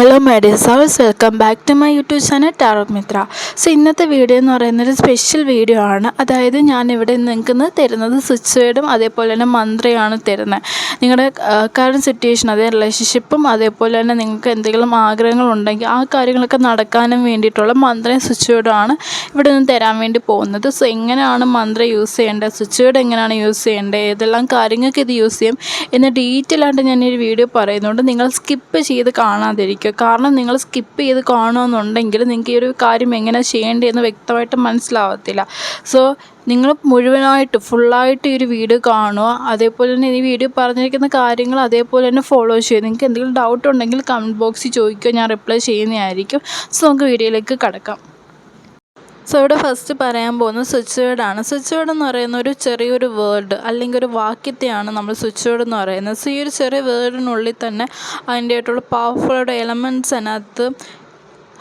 Hello മേഡീസ് house welcome back to my YouTube channel tarot Mitra so ഇന്നത്തെ video എന്ന് പറയുന്നത് ഒരു സ്പെഷ്യൽ വീഡിയോ ആണ്. അതായത് ഞാൻ ഇവിടെ നിങ്ങൾക്ക് തരുന്നത് സ്വിച്ച് വേർഡും അതേപോലെ തന്നെ മന്ത്രയാണ് തരുന്നത്. നിങ്ങളുടെ കറണ്ട് സിറ്റുവേഷൻ അതായത് റിലേഷൻഷിപ്പും അതേപോലെ തന്നെ നിങ്ങൾക്ക് എന്തെങ്കിലും ആഗ്രഹങ്ങളുണ്ടെങ്കിൽ ആ കാര്യങ്ങളൊക്കെ നടക്കാനും വേണ്ടിയിട്ടുള്ള മന്ത്രയും സ്വിച്ച് ആണ് ഇവിടെ നിന്ന് തരാൻ വേണ്ടി പോകുന്നത്. സോ എങ്ങനെയാണ് മന്ത്ര യൂസ് ചെയ്യേണ്ടത്? സ്വിച്ച് വേർഡ് എങ്ങനെയാണ് യൂസ് ചെയ്യേണ്ടത്? ഏതെല്ലാം കാര്യങ്ങൾക്ക് ഇത് യൂസ് ചെയ്യും? എന്ന് ഡീറ്റെയിൽ ആയിട്ട് ഞാൻ ഈ വീഡിയോ പറയുന്നുണ്ട് നിങ്ങൾ സ്കിപ്പ് ചെയ്ത് കാണാതിരിക്കുക കാരണം നിങ്ങൾ സ്കിപ്പ് ചെയ്ത് കാണുമെന്നുണ്ടെങ്കിൽ നിങ്ങൾക്ക് ഈ ഒരു കാര്യം എങ്ങനെ ചെയ്യേണ്ടതെന്ന് വ്യക്തമായിട്ട് മനസ്സിലാവത്തില്ല. സോ നിങ്ങൾ മുഴുവനായിട്ട് ഫുള്ളായിട്ട് ഈ ഒരു വീഡിയോ കാണുക അതേപോലെ തന്നെ ഈ വീഡിയോ പറഞ്ഞിരിക്കുന്ന കാര്യങ്ങൾ അതേപോലെ തന്നെ ഫോളോ ചെയ്യുക. നിങ്ങൾക്ക് എന്തെങ്കിലും ഡൗട്ട് ഉണ്ടെങ്കിൽ കമന്റ് ബോക്സിൽ ചോദിക്കുക ഞാൻ റിപ്ലൈ ചെയ്യുന്നതായിരിക്കും. സോ നമുക്ക് വീഡിയോയിലേക്ക് കടക്കാം. സോ ഇവിടെ ഫസ്റ്റ് പറയാൻ പോകുന്നത് സ്വിച്ച് വേർഡാണ് സ്വിച്ച് വേർഡ് എന്ന് പറയുന്ന ഒരു ചെറിയൊരു വേർഡ് അല്ലെങ്കിൽ ഒരു വാക്യത്തെയാണ് നമ്മൾ സ്വിച്ച് വേർഡ് എന്ന് പറയുന്നത്. സോ ഈ ഒരു ചെറിയ വേർഡിനുള്ളിൽ തന്നെ അതിന്റെ ആയിട്ടുള്ള പവർഫുള്ളായിട്ട് എലമെന്റ്സ് അതിനകത്ത്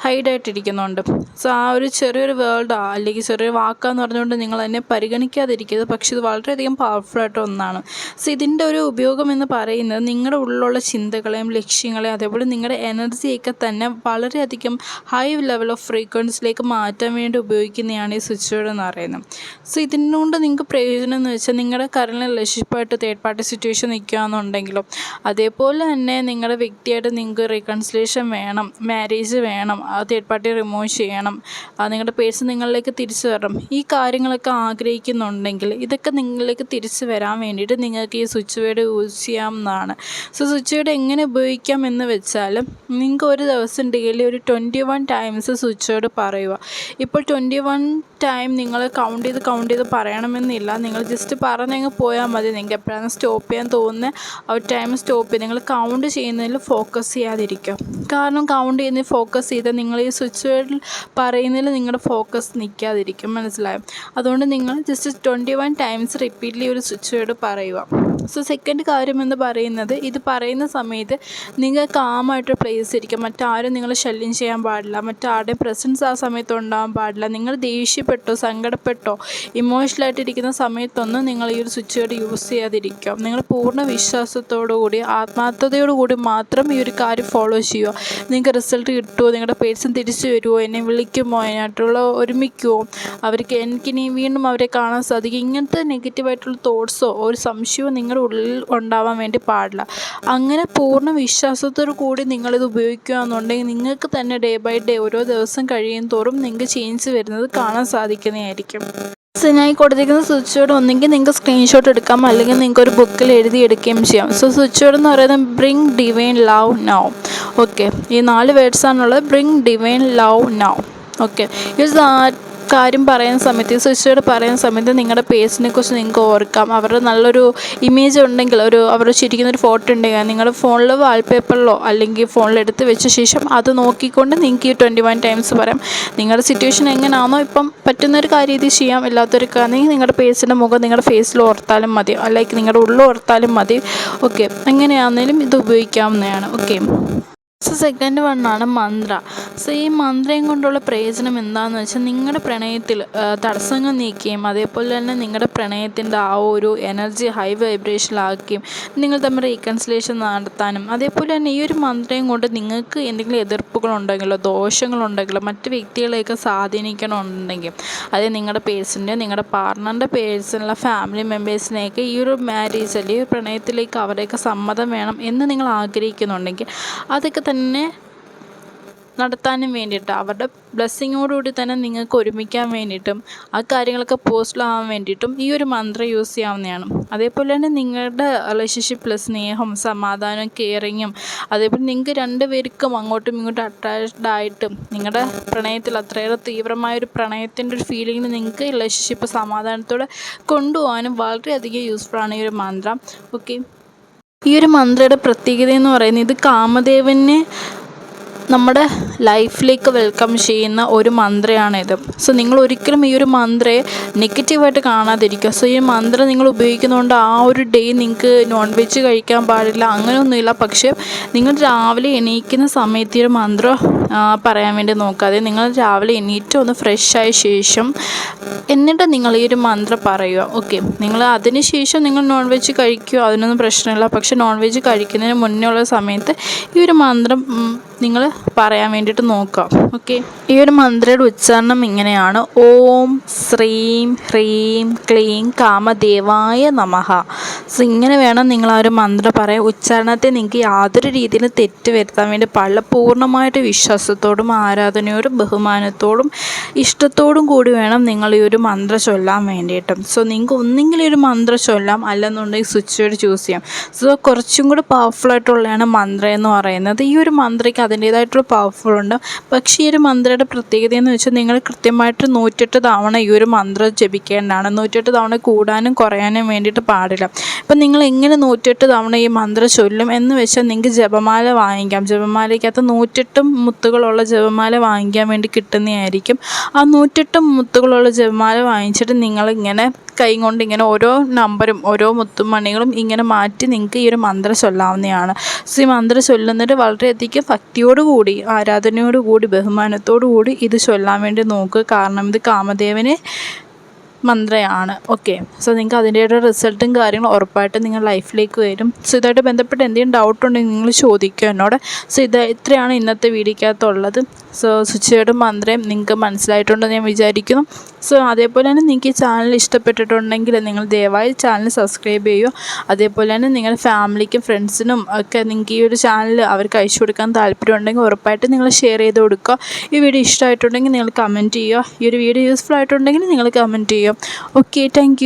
ഹൈഡായിട്ടിരിക്കുന്നുണ്ട്. സോ ആ ഒരു ചെറിയൊരു വേൾഡ് അല്ലെങ്കിൽ ചെറിയൊരു വാക്കാന്ന് പറഞ്ഞുകൊണ്ട് നിങ്ങൾ അതിനെ പരിഗണിക്കാതിരിക്കരുത്. പക്ഷേ ഇത് വളരെയധികം പവർഫുൾ ആയിട്ട് ഒന്നാണ്. സോ ഇതിന്റെ ഒരു ഉപയോഗം എന്ന് പറയുന്നത് നിങ്ങളുടെ ഉള്ളിലുള്ള ചിന്തകളെയും ലക്ഷ്യങ്ങളെയും അതേപോലെ നിങ്ങളുടെ എനർജിയൊക്കെ തന്നെ വളരെയധികം ഹൈ ലെവൽ ഓഫ് ഫ്രീക്വൻസിയിലേക്ക് മാറ്റാൻ വേണ്ടി ഉപയോഗിക്കുന്നതാണ് ഈ സ്വിച്ച് ബോർഡ് എന്ന് പറയുന്നത്. സോ ഇതിനോണ്ട് നിങ്ങൾക്ക് പ്രയോജനം എന്ന് വെച്ചാൽ നിങ്ങളുടെ കറണ്ട് റിലേഷൻഷിപ്പായിട്ട് തേർഡ് പാർട്ടി സിറ്റുവേഷൻ നിൽക്കുകയാണെന്നുണ്ടെങ്കിലും അതേപോലെ തന്നെ നിങ്ങളുടെ വ്യക്തിയായിട്ട് നിങ്ങൾക്ക് റീകൺസിലേഷൻ വേണം മാരേജ് വേണം തേർഡ് പാർട്ടി റിമൂവ് ചെയ്യണം. നിങ്ങളുടെ പേഴ്സ് നിങ്ങളിലേക്ക് തിരിച്ചു വരണം. ഈ കാര്യങ്ങളൊക്കെ ആഗ്രഹിക്കുന്നുണ്ടെങ്കിൽ ഇതൊക്കെ നിങ്ങളിലേക്ക് തിരിച്ചു വരാൻ വേണ്ടിയിട്ട് നിങ്ങൾക്ക് ഈ സ്വിച്ച് വേർഡ് യൂസ് ചെയ്യാവുന്നതാണ്. സോ സ്വിച്ച് വേർഡ് എങ്ങനെ ഉപയോഗിക്കാം എന്ന് വെച്ചാൽ നിങ്ങൾക്ക് ഒരു ദിവസം ഡെയിലി ഒരു twenty one times switch word പറയുക. ഇപ്പോൾ ട്വന്റി വൺ ടൈം നിങ്ങൾ കൗണ്ട് ചെയ്ത് കൗണ്ട് ചെയ്ത് പറയണമെന്നില്ല. നിങ്ങൾ ജസ്റ്റ് പറഞ്ഞങ്ങ് പോയാൽ മതി. നിങ്ങൾക്ക് എപ്പോഴാണ് സ്റ്റോപ്പ് ചെയ്യാൻ തോന്നുന്നത് ആ ടൈം സ്റ്റോപ്പ് ചെയ്ത്. നിങ്ങൾ കൗണ്ട് ചെയ്യുന്നതിൽ ഫോക്കസ് ചെയ്യാതിരിക്കുക. കാരണം കൗണ്ട് ചെയ്യുന്നതിൽ ഫോക്കസ് ചെയ്താൽ നിങ്ങൾ ഈ സ്വിച്ച് വേർഡിൽ പറയുന്നതിൽ നിങ്ങളുടെ ഫോക്കസ് നിൽക്കാതിരിക്കും മനസ്സിലായോ? അതുകൊണ്ട് നിങ്ങൾ just twenty one times repeatly ഒരു സ്വിച്ച് വേർഡ് പറയുക. സോ സെക്കൻഡ് കാര്യം എന്ന് പറയുന്നത് ഇത് പറയുന്ന സമയത്ത് നിങ്ങൾ കാമായിട്ട് പ്ലേസ് ഇരിക്കുക. മറ്റാരും നിങ്ങളെ ശല്യം ചെയ്യാൻ പാടില്ല. മറ്റാരുടെയും പ്രസൻസ് ആ സമയത്ത് ഉണ്ടാകാൻ പാടില്ല. നിങ്ങൾ ദേഷ്യപ്പെട്ടോ സങ്കടപ്പെട്ടോ ഇമോഷണലായിട്ടിരിക്കുന്ന സമയത്തൊന്നും നിങ്ങൾ ഈ ഒരു സ്വിച്ച് വേർഡ് യൂസ് ചെയ്യാതിരിക്കുക. നിങ്ങൾ പൂർണ വിശ്വാസത്തോടു കൂടി ആത്മാർത്ഥതയോടു കൂടി മാത്രം ഈ ഒരു കാര്യം ഫോളോ ചെയ്യുക. നിങ്ങൾക്ക് റിസൾട്ട് കിട്ടുമോ നിങ്ങളുടെ പേഴ്സൺ തിരിച്ചു വരുമോ എന്നെ വിളിക്കുമോ? അതിനായിട്ടുള്ള ഒരുമിക്കുമോ അവർക്ക് എനിക്കിനി വീണ്ടും അവരെ കാണാൻ സാധിക്കും. ഇങ്ങനത്തെ നെഗറ്റീവായിട്ടുള്ള തോട്ട്സോ ഒരു സംശയമോ നിങ്ങളുടെ ഉള്ളിൽ ഉണ്ടാവാൻ വേണ്ടി പാടില്ല. അങ്ങനെ പൂർണ വിശ്വാസത്തോടു കൂടി നിങ്ങളിത് ഉപയോഗിക്കുക എന്നുണ്ടെങ്കിൽ നിങ്ങൾക്ക് തന്നെ ഡേ ബൈ ഡേ ഓരോ ദിവസം കഴിയും തോറും നിങ്ങൾക്ക് ചേഞ്ച് വരുന്നത് കാണാൻ സാധിക്കുന്നതായിരിക്കും. ഞാൻ കൊടുത്തിരിക്കുന്ന സ്വിച്ച് ബോർഡ് ഒന്നെങ്കിൽ നിങ്ങൾക്ക് സ്ക്രീൻഷോട്ട് എടുക്കാം അല്ലെങ്കിൽ നിങ്ങൾക്ക് ഒരു ബുക്കിൽ എഴുതി എടുക്കുകയും ചെയ്യാം. സോ സ്വിച്ച് ബോർഡ് എന്ന് പറയുന്നത് bring divine love now okay ഈ നാല് വേർഡ്സാണുള്ളത് bring divine love now okay ഈ കാര്യം പറയുന്ന സമയത്ത് ഈ പറയുന്ന സമയത്ത് നിങ്ങളുടെ പേഴ്സിനെ കുറിച്ച് നിങ്ങൾക്ക് ഓർക്കാം. അവരുടെ നല്ലൊരു ഇമേജ് ഉണ്ടെങ്കിൽ ഒരു അവർ ചിരിക്കുന്ന ഒരു ഫോട്ടോ ഉണ്ടെങ്കിൽ നിങ്ങളുടെ ഫോണിൽ വാൾപേപ്പറിലോ അല്ലെങ്കിൽ ഫോണിൽ എടുത്ത് വെച്ച ശേഷം അത് നോക്കിക്കൊണ്ട് നിങ്ങൾക്ക് ഈ ട്വന്റി വൺ ടൈംസ് പറയാം. നിങ്ങളുടെ സിറ്റുവേഷൻ എങ്ങനെയാണോ ഇപ്പം പറ്റുന്നൊരു കാര്യം ഇത് ചെയ്യാം. ഇല്ലാത്തൊരു കാര്യം നിങ്ങളുടെ പേഴ്സിന്റെ മുഖം നിങ്ങളുടെ ഫേസിൽ ഓർത്താലും മതി. അല്ലെങ്കിൽ നിങ്ങളുടെ ഉള്ളിൽ ഓർത്താലും മതി. ഓക്കെ എങ്ങനെയാണെങ്കിലും ഇത് ഉപയോഗിക്കാവുന്നതാണ്. ഓക്കെ സോ സെക്കൻഡ് വണ്ണാണ് മന്ത്ര സോ ഈ മന്ത്രയും കൊണ്ടുള്ള പ്രയോജനം എന്താണെന്ന് വെച്ചാൽ നിങ്ങളുടെ പ്രണയത്തിൽ തടസ്സങ്ങൾ നീക്കുകയും അതേപോലെ തന്നെ നിങ്ങളുടെ പ്രണയത്തിന്റെ ആ ഒരു എനർജി ഹൈ വൈബ്രേഷനിലാക്കുകയും നിങ്ങൾ തമ്മിൽ റീകൺസിലേഷൻ നടത്താനും അതേപോലെ തന്നെ ഈ ഒരു മന്ത്രയും കൊണ്ട് നിങ്ങൾക്ക് എന്തെങ്കിലും എതിർപ്പുകളുണ്ടെങ്കിലോ ദോഷങ്ങളുണ്ടെങ്കിലോ മറ്റ് വ്യക്തികളെയൊക്കെ സ്വാധീനിക്കണമെന്നുണ്ടെങ്കിൽ അതായത് നിങ്ങളുടെ പേഴ്സന്റെ നിങ്ങളുടെ പാർട്ണറിന്റെ പേഴ്സണുള്ള ഫാമിലി മെമ്പേഴ്സിനെയൊക്കെ ഈ ഒരു മാരേജ് അല്ലെങ്കിൽ പ്രണയത്തിലേക്ക് അവരെയൊക്കെ സമ്മതം വേണം എന്ന് നിങ്ങൾ ആഗ്രഹിക്കുന്നുണ്ടെങ്കിൽ അതൊക്കെ തന്നെ നടത്താനും വേണ്ടിയിട്ട് അവരുടെ ബ്ലെസ്സിങ്ങോടുകൂടി തന്നെ നിങ്ങൾക്ക് ഒരുമിക്കാൻ വേണ്ടിയിട്ടും ആ കാര്യങ്ങളൊക്കെ പോസിബിളാവാൻ വേണ്ടിയിട്ടും ഈ ഒരു മന്ത്രം യൂസ് ചെയ്യാവുന്നതാണ്. അതേപോലെ തന്നെ നിങ്ങളുടെ റിലേഷൻഷിപ്പിൽ സ്നേഹം സമാധാനം കെയറിങ്ങും അതേപോലെ നിങ്ങൾക്ക് രണ്ട് പേർക്കും അങ്ങോട്ടും ഇങ്ങോട്ടും അറ്റാച്ച്ഡ് ആയിട്ടും നിങ്ങളുടെ പ്രണയത്തിൽ അത്രയേറെ തീവ്രമായ ഒരു പ്രണയത്തിന്റെ ഒരു ഫീലിംഗിന് നിങ്ങൾക്ക് റിലേഷൻഷിപ്പ് സമാധാനത്തോടെ കൊണ്ടുപോകാനും വളരെയധികം യൂസ്ഫുൾ ആണ് ഈ ഒരു മന്ത്രം. ഓക്കെ ഈ ഒരു മന്ത്രയുടെ പ്രത്യേകത എന്ന് പറയുന്നത് ഇത് കാമദേവനെ നമ്മുടെ ലൈഫിലേക്ക് വെൽക്കം ചെയ്യുന്ന ഒരു മന്ത്രയാണിത്. സോ നിങ്ങൾ ഒരിക്കലും ഈ ഒരു മന്ത്രയെ നെഗറ്റീവായിട്ട് കാണാതിരിക്കുക. സോ ഈ മന്ത്രം നിങ്ങൾ ഉപയോഗിക്കുന്നതുകൊണ്ട് ആ ഒരു ഡേ നിങ്ങൾക്ക് നോൺ വെജ് കഴിക്കാൻ പാടില്ല അങ്ങനെയൊന്നുമില്ല. പക്ഷേ നിങ്ങൾ രാവിലെ എണീക്കുന്ന സമയത്ത് ഈ ഒരു മന്ത്രം പറയാൻ വേണ്ടി നോക്കാതെ നിങ്ങൾ രാവിലെ എണീറ്റ് ഒന്ന് ഫ്രഷായ ശേഷം എന്നിട്ട് നിങ്ങൾ ഈ ഒരു മന്ത്രം പറയുക. ഓക്കെ. നിങ്ങൾ അതിന് ശേഷം നിങ്ങൾ നോൺ വെജ് കഴിക്കുക അതിനൊന്നും പ്രശ്നമില്ല. പക്ഷേ നോൺ വെജ് കഴിക്കുന്നതിന് മുന്നേ ഉള്ള സമയത്ത് ഈ ഒരു മന്ത്രം നിങ്ങൾ പറയാൻ വേണ്ടിയിട്ട് നോക്കാം. ഓക്കെ ഈ ഒരു മന്ത്രയുടെ ഉച്ചാരണം ഇങ്ങനെയാണ്. ഓം ശ്രീം ഹ്രീം ക്ലീം കാമദേവായ നമഹ. സോ ഇങ്ങനെ വേണം നിങ്ങൾ ആ ഒരു മന്ത്രം പറയാൻ. ഉച്ചാരണത്തെ നിങ്ങൾക്ക് യാതൊരു രീതിയിലും തെറ്റ് വരുത്താൻ വേണ്ടി പല പൂർണമായിട്ട് വിശ്വാസത്തോടും ആരാധനയോടും ബഹുമാനത്തോടും ഇഷ്ടത്തോടും കൂടി വേണം നിങ്ങൾ ഈ ഒരു മന്ത്രം ചൊല്ലാൻ വേണ്ടിയിട്ടും. സോ നിങ്ങൾക്ക് ഒന്നെങ്കിലും ഒരു മന്ത്രം ചൊല്ലാം അല്ലെന്നുണ്ടെങ്കിൽ സ്വിച്ച് വേർഡ് ചൂസ് ചെയ്യാം. സോ കുറച്ചും കൂടി പവർഫുൾ ആയിട്ടുള്ളതാണ് മന്ത്രം എന്ന് പറയുന്നത്. ഈ ഒരു മന്ത്രയ്ക്ക് അതിന്റേതായിട്ടുള്ള പവർഫുൾ ഉണ്ട്. പക്ഷേ ഈ ഒരു മന്ത്രയുടെ പ്രത്യേകത എന്ന് വെച്ചാൽ നിങ്ങൾ കൃത്യമായിട്ട് നൂറ്റെട്ട് തവണ ഈ ഒരു മന്ത്രം ജപിക്കേണ്ടതാണ്. നൂറ്റെട്ട് തവണ കൂടാനും കുറയാനും വേണ്ടിയിട്ട് പാടില്ല. അപ്പം നിങ്ങൾ എങ്ങനെ നൂറ്റെട്ട് തവണ ഈ മന്ത്രം ചൊല്ലും എന്ന് വെച്ചാൽ നിങ്ങൾക്ക് ജപമാല വാങ്ങിക്കാം. ജപമാലയ്ക്കകത്ത് നൂറ്റെട്ട് മുത്തുകളുള്ള ജപമാല വാങ്ങിക്കാൻ വേണ്ടി കിട്ടുന്നതായിരിക്കും. ആ നൂറ്റെട്ട് മുത്തുകളുള്ള ജപമാല വാങ്ങിച്ചിട്ട് നിങ്ങളിങ്ങനെ കൈ കൊണ്ട് ഇങ്ങനെ ഓരോ നമ്പറും ഓരോ മുത്തും മണികളും ഇങ്ങനെ മാറ്റി നിങ്ങൾക്ക് ഈ ഒരു മന്ത്രം ചൊല്ലാവുന്നതാണ്. സോ ഈ മന്ത്രം ചൊല്ലുന്നത് വളരെയധികം ഭക്തിയോട് കൂടി ബഹുമാനത്തോടുകൂടി കൂടി ബഹുമാനത്തോട് കൂടി ഇത് ചൊല്ലാൻ വേണ്ടി നോക്കുക. കാരണം ഇത് കാമദേവനെ മന്ത്രയാണ്. ഓക്കെ സോ നിങ്ങൾക്ക് അതിന്റെ റിസൾട്ടും കാര്യങ്ങളും ഉറപ്പായിട്ടും നിങ്ങൾ ലൈഫിലേക്ക് വരും. സോ ഇതായിട്ട് ബന്ധപ്പെട്ട് എന്തെങ്കിലും ഡൗട്ട് ഉണ്ടെങ്കിൽ നിങ്ങൾ ചോദിക്കുക എന്നോട്. സോ ഇത് ഇത്രയാണ് ഇന്നത്തെ വീഡിയോക്കകത്തുള്ളത് സോ സ്വിച്ചയുടെ മന്ത്രം നിങ്ങൾക്ക് മനസ്സിലായിട്ടുണ്ടെന്ന് ഞാൻ വിചാരിക്കുന്നു. സോ അതേപോലെ തന്നെ നിങ്ങൾക്ക് ഈ ചാനൽ ഇഷ്ടപ്പെട്ടിട്ടുണ്ടെങ്കിൽ നിങ്ങൾ ദയവായി ചാനൽ സബ്സ്ക്രൈബ് ചെയ്യുക. അതേപോലെ തന്നെ നിങ്ങളുടെ ഫാമിലിക്കും ഫ്രണ്ട്സിനും ഒക്കെ നിങ്ങൾക്ക് ഈ ഒരു ചാനൽ അവർക്ക് അയച്ചു കൊടുക്കാൻ താല്പര്യമുണ്ടെങ്കിൽ ഉറപ്പായിട്ട് നിങ്ങൾ ഷെയർ ചെയ്ത് കൊടുക്കുക. ഈ വീഡിയോ ഇഷ്ടമായിട്ടുണ്ടെങ്കിൽ നിങ്ങൾ കമന്റ് ചെയ്യുക. ഈ ഒരു വീഡിയോ യൂസ്ഫുൾ ആയിട്ടുണ്ടെങ്കിൽ നിങ്ങൾ കമന്റ് ചെയ്യുക. Okay thank